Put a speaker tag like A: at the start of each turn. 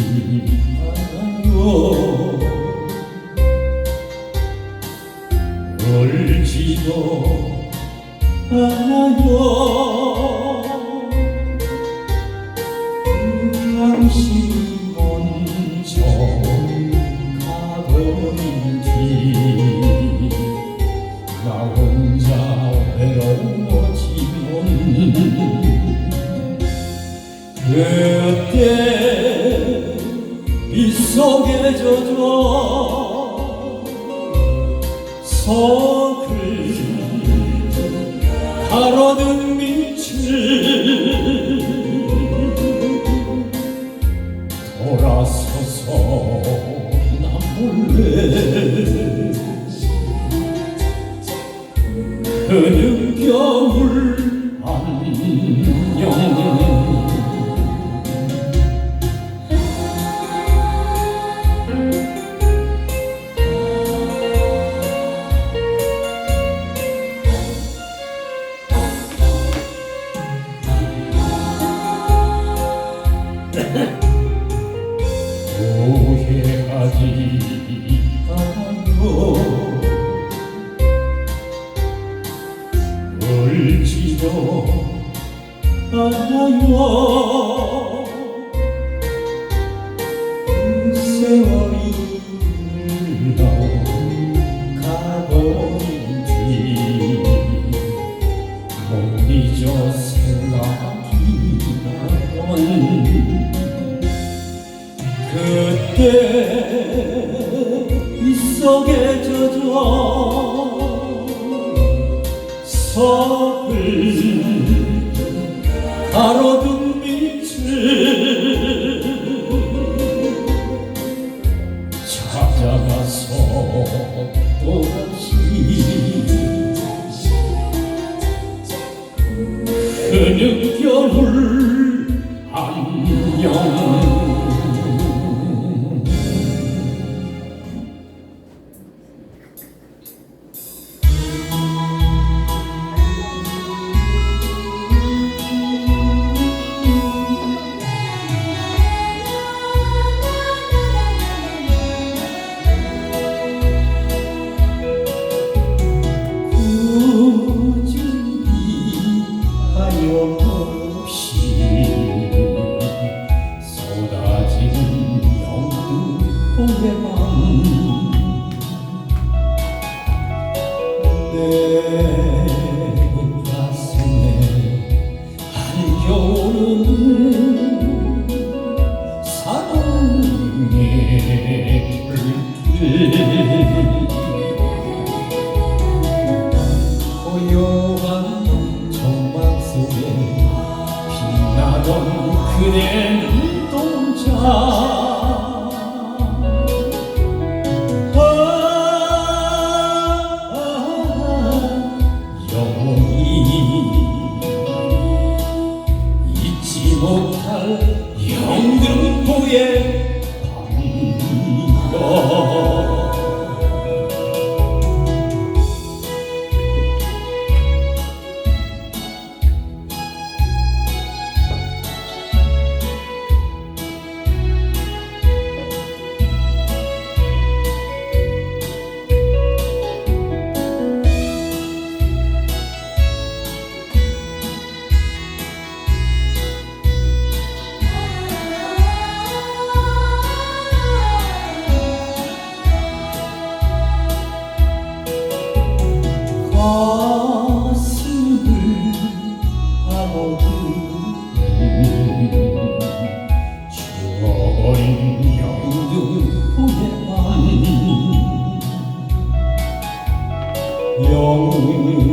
A: 않아요 울지도 않아요 당신이 먼저 가버린 뒤나 혼자 외로워지면 그때 빗 속에 젖어 않아요 울지도 않아요 속에 젖어 석을 가로등 밑을 찾아가서 또다시 그 늦겨울 안녕 고요한 정막 속에 빛나던 그대 영원